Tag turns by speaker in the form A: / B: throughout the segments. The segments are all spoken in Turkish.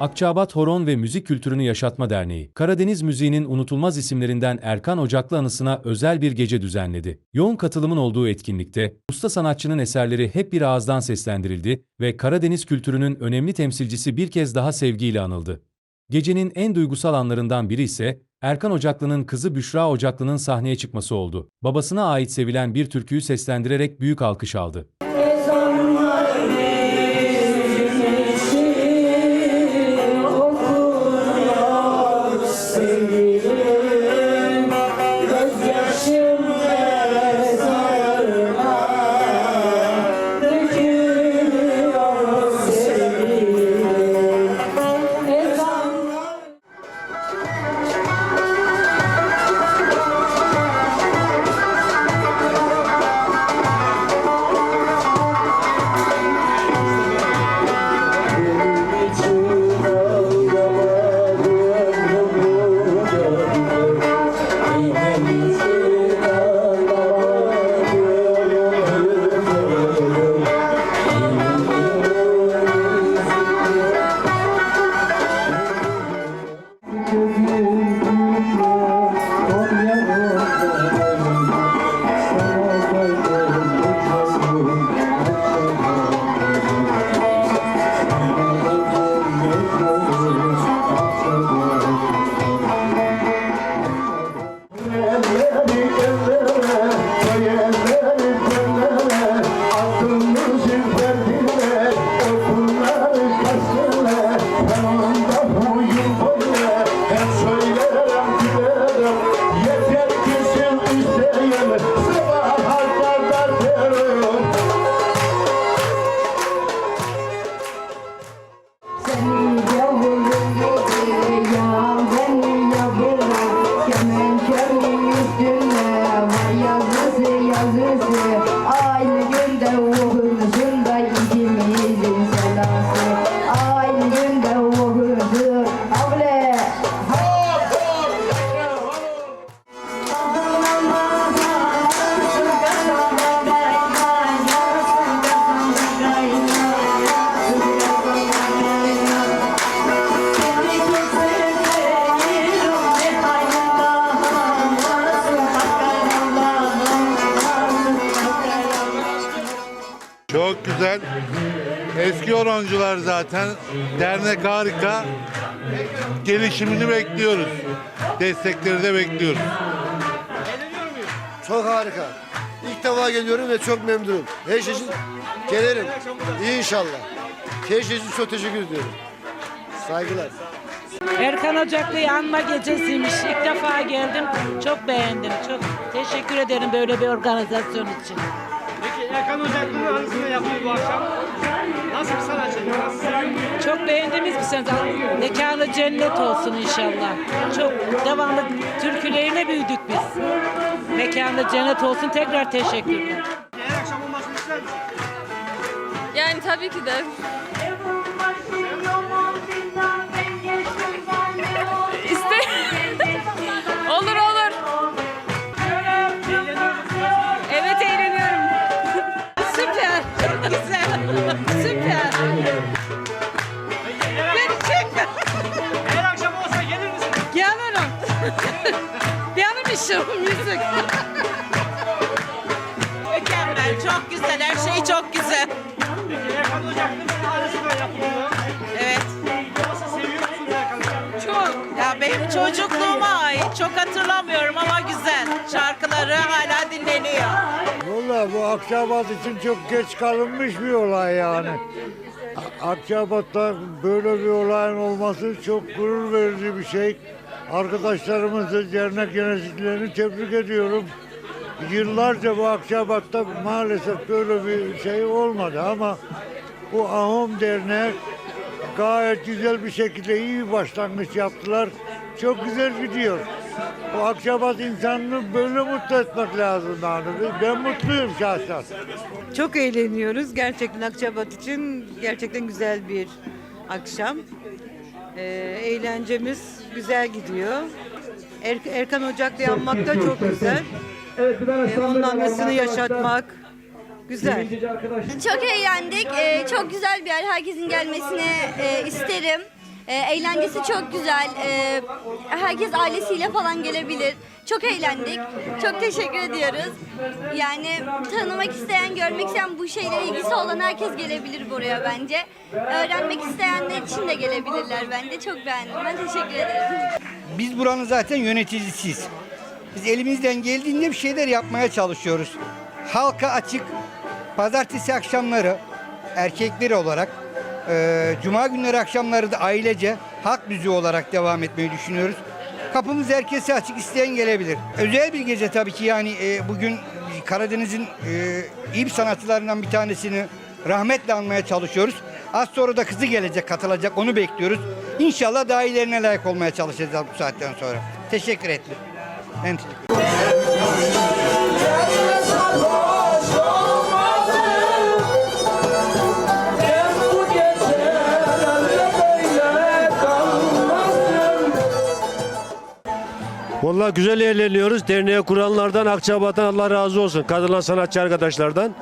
A: Akçaabat Horon ve Müzik Kültürünü Yaşatma Derneği, Karadeniz müziğinin unutulmaz isimlerinden Erkan Ocaklı anısına özel bir gece düzenledi. Yoğun katılımın olduğu etkinlikte, usta sanatçının eserleri hep bir ağızdan seslendirildi ve Karadeniz kültürünün önemli temsilcisi bir kez daha sevgiyle anıldı. Gecenin en duygusal anlarından biri ise Erkan Ocaklı'nın kızı Büşra Ocaklı'nın sahneye çıkması oldu. Babasına ait sevilen bir türküyü seslendirerek büyük alkış aldı.
B: Eski orancular zaten. Dernek harika. Gelişimini bekliyoruz. Destekleri de bekliyoruz.
C: Çok harika. İlk defa geliyorum ve çok memnunum. Her şey için gelirim. İnşallah. Her şey için çok teşekkür ediyorum. Saygılar.
D: Erkan Ocaklı'yı anma gecesiymiş. İlk defa geldim. Çok beğendim. Çok teşekkür ederim böyle bir organizasyon için.
E: Peki Erkan Ocaklı'nın anısını yapıyor bu akşam. Nasıl bir sanatçı?
D: Çok beğendiğimiz bir sanat. Mekanı cennet olsun inşallah. Çok devamlı türkülerine büyüdük biz. Mekanı cennet olsun. Tekrar teşekkürler.
E: Her akşam olmasını ister misin?
F: Yani tabii ki de.
D: Mükemmel. Çok güzel. Her şey çok güzel. Evet. Çok. Ya benim çocukluğuma ait. Çok hatırlamıyorum ama güzel. Şarkıları hala dinleniyor.
G: Valla bu Akçabat için çok geç kalınmış bir olay yani. A- böyle bir olayın olması çok gurur verici bir şey. Arkadaşlarımızı, dernek yöneticilerini tebrik ediyorum. Yıllarca bu Akçabat'ta maalesef böyle bir şey olmadı ama bu Ahom Derneği gayet güzel bir şekilde iyi bir başlangıç yaptılar. Çok güzel gidiyor. Bu Akçabat insanını böyle mutlu etmek lazım yani. Ben mutluyum şahsen.
H: Çok eğleniyoruz. Gerçekten Akçabat için gerçekten güzel bir akşam. Ee, eğlencemiz güzel gidiyor. Er- Erkan Ocaklı'yı anmak da çok güzel. Ee, onun anısını yaşatmak güzel.
F: Çok eğlendik. Ee, çok güzel bir yer. Herkesin gelmesini e, isterim.
I: E, eğlencesi çok güzel. E, herkes ailesiyle falan gelebilir. Çok eğlendik. Çok teşekkür ediyoruz. Yani tanımak isteyen, görmek isteyen, bu şeylere ilgisi olan herkes gelebilir buraya bence. Öğrenmek isteyenler için de gelebilirler bence. Çok beğendim. Ben teşekkür ederim.
J: Biz buranın zaten yöneticisiyiz. Biz elimizden geldiğinde bir şeyler yapmaya çalışıyoruz. Halka açık pazartesi akşamları erkekleri olarak e, cuma günleri akşamları da ailece halk müziği olarak devam etmeyi düşünüyoruz. Kapımız herkese açık isteyen gelebilir. Özel bir gece tabii ki yani e, bugün Karadeniz'in e, iyi bir sanatçılarından bir tanesini rahmetle anmaya çalışıyoruz. Az sonra da kızı gelecek, katılacak. Onu bekliyoruz. İnşallah daha iyilerine layık olmaya çalışacağız bu saatten sonra. Teşekkür ederim. Ben teşekkür ederim.
K: Vallahi güzel eğleniyoruz. Derneğe kuranlardan, Akçabat'tan Allah razı olsun. Kadınlar sanatçı arkadaşlardan.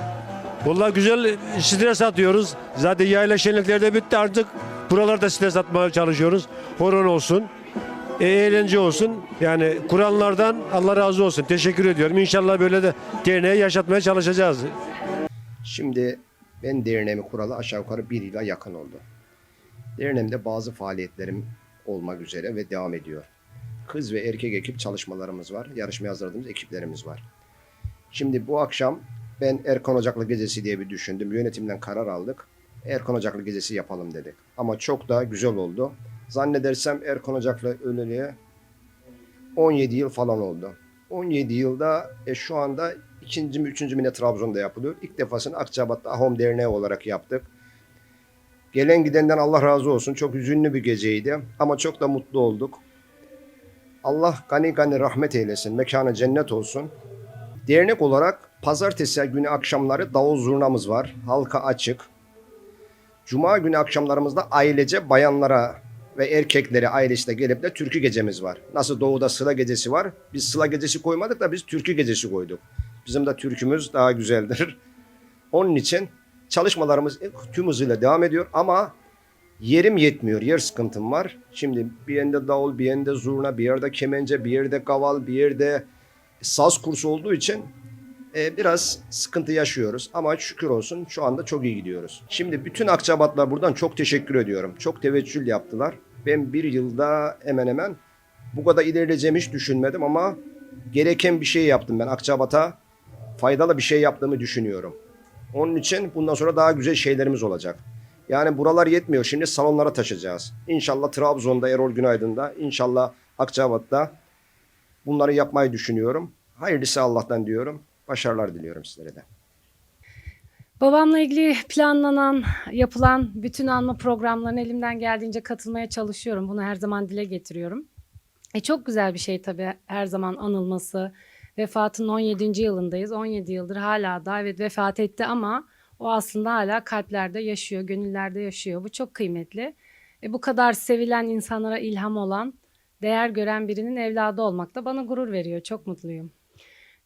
K: Vallahi güzel stres atıyoruz. Zaten yayla şenlikleri de bitti artık. Buralarda stres atmaya çalışıyoruz. Horon olsun. e, eğlence olsun. Yani kuranlardan Allah razı olsun. Teşekkür ediyorum. İnşallah böyle de derneği yaşatmaya çalışacağız.
L: Şimdi ben derneğimi kuralı aşağı yukarı bir yıla yakın oldu. Derneğimde bazı faaliyetlerim olmak üzere ve devam ediyor. Kız ve erkek ekip çalışmalarımız var. Yarışmaya hazırladığımız ekiplerimiz var. Şimdi bu akşam ben Erkan Ocaklı Gecesi diye bir düşündüm. Yönetimden karar aldık. Erkan Ocaklı Gecesi yapalım dedik. Ama çok da güzel oldu. Zannedersem Erkan Ocaklı öleli 17 yıl falan oldu. 17 yılda e, şu anda ikinci mi üçüncü mi ne Trabzon'da yapılıyor. İlk defasını Akçabat'ta Ahom Derneği olarak yaptık. Gelen gidenden Allah razı olsun. Çok hüzünlü bir geceydi ama çok da mutlu olduk. Allah gani gani rahmet eylesin. Mekanı cennet olsun. Dernek olarak pazartesi günü akşamları davul zurnamız var. Halka açık. Cuma günü akşamlarımızda ailece bayanlara ve erkeklere ailesiyle gelip de türkü gecemiz var. Nasıl doğuda sıla gecesi var. Biz sıla gecesi koymadık da biz türkü gecesi koyduk. Bizim de türkümüz daha güzeldir. Onun için çalışmalarımız tüm hızıyla devam ediyor ama yerim yetmiyor. Yer sıkıntım var. Şimdi bir yerde davul, bir yerde zurna, bir yerde kemence, bir yerde kaval, bir yerde saz kursu olduğu için e, biraz sıkıntı yaşıyoruz. Ama şükür olsun şu anda çok iyi gidiyoruz. Şimdi bütün Akçabatlar buradan çok teşekkür ediyorum. Çok teveccühl yaptılar. Ben bir yılda hemen hemen bu kadar ilerleyeceğimi hiç düşünmedim ama gereken bir şey yaptım ben Akçabat'a. Faydalı bir şey yaptığımı düşünüyorum. Onun için bundan sonra daha güzel şeylerimiz olacak. Yani buralar yetmiyor. Şimdi salonlara taşıyacağız. İnşallah Trabzon'da, Erol Günaydın'da, inşallah Akçabat'ta bunları yapmayı düşünüyorum. Hayırlısı Allah'tan diyorum. Başarılar diliyorum sizlere de.
F: Babamla ilgili planlanan, yapılan bütün anma programlarına elimden geldiğince katılmaya çalışıyorum. Bunu her zaman dile getiriyorum. E çok güzel bir şey tabii her zaman anılması. Vefatının 17. yılındayız. 17 yıldır hala da evet vefat etti ama o aslında hala kalplerde yaşıyor, gönüllerde yaşıyor. Bu çok kıymetli. E bu kadar sevilen insanlara ilham olan, değer gören birinin evladı olmak da bana gurur veriyor. Çok mutluyum.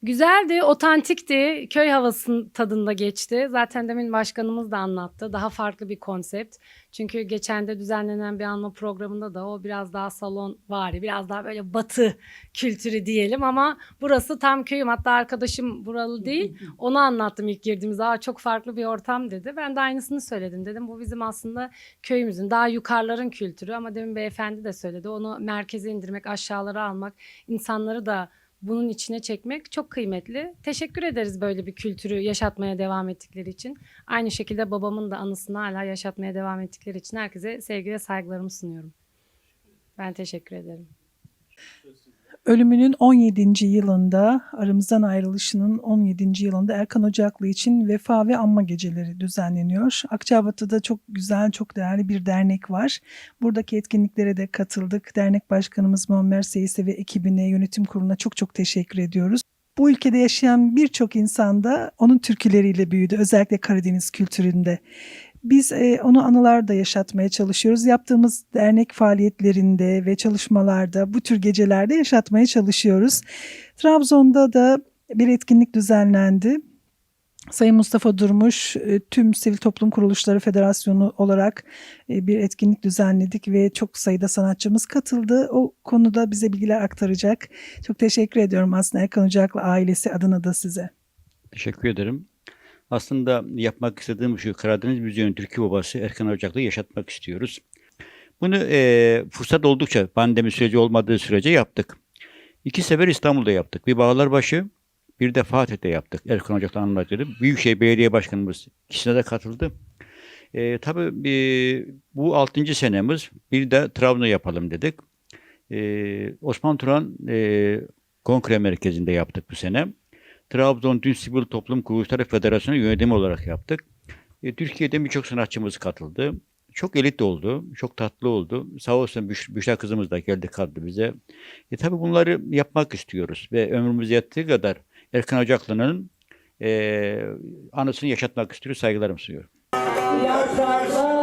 F: Güzeldi, otantikti, köy havasının tadında geçti. Zaten demin başkanımız da anlattı. Daha farklı bir konsept. Çünkü geçen de düzenlenen bir anma programında da o biraz daha salon vari, biraz daha böyle batı kültürü diyelim ama burası tam köyüm. Hatta arkadaşım buralı değil. Onu anlattım ilk girdiğimizde. Aa, çok farklı bir ortam dedi. Ben de aynısını söyledim. Dedim bu bizim aslında köyümüzün daha yukarıların kültürü ama demin beyefendi de söyledi. Onu merkeze indirmek, aşağılara almak, insanları da bunun içine çekmek çok kıymetli. Teşekkür ederiz böyle bir kültürü yaşatmaya devam ettikleri için. Aynı şekilde babamın da anısını hala yaşatmaya devam ettikleri için herkese sevgi ve saygılarımı sunuyorum. Ben teşekkür ederim.
M: Ölümünün 17. yılında, aramızdan ayrılışının 17. yılında Erkan Ocaklı için vefa ve anma geceleri düzenleniyor. Akçabat'ta çok güzel, çok değerli bir dernek var. Buradaki etkinliklere de katıldık. Dernek Başkanımız Muammer Seyis'e ve ekibine, yönetim kuruluna çok çok teşekkür ediyoruz. Bu ülkede yaşayan birçok insan da onun türküleriyle büyüdü. Özellikle Karadeniz kültüründe. Biz e, onu anılarda yaşatmaya çalışıyoruz. Yaptığımız dernek faaliyetlerinde ve çalışmalarda bu tür gecelerde yaşatmaya çalışıyoruz. Trabzon'da da bir etkinlik düzenlendi. Sayın Mustafa Durmuş, e, tüm Sivil Toplum Kuruluşları Federasyonu olarak e, bir etkinlik düzenledik ve çok sayıda sanatçımız katıldı. O konuda bize bilgiler aktaracak. Çok teşekkür ediyorum aslında Erkan Ocaklı ailesi adına da size.
N: Teşekkür ederim. Aslında yapmak istediğim şu Karadeniz Müziği'nin Türkiye babası Erkan Ocaklı'yı yaşatmak istiyoruz. Bunu eee, fırsat oldukça pandemi süreci olmadığı sürece yaptık. İki sefer İstanbul'da yaptık. Bir Bağlarbaşı, bir de Fatih'te yaptık. Erkan Ocaklı anlatıyordu. Büyükşehir Belediye Başkanımız ikisine de katıldı. Eee tabii eee, bu altıncı senemiz. Bir de Trabzon'da yapalım dedik. Eee, Osman Turan eee, Kongre Merkezi'nde yaptık bu sene. Trabzon Dün Sivil Toplum Kuruluşları Federasyonu yönetimi olarak yaptık. E, Türkiye'den birçok sanatçımız katıldı. Çok elit oldu, çok tatlı oldu. Sağ olsun Büş, Büşra kızımız da geldi kaldı bize. E, tabii bunları yapmak istiyoruz ve ömrümüz yettiği kadar Erkan Ocaklı'nın e, anısını yaşatmak istiyoruz. Saygılarımı sunuyorum.
O: Yaşarlar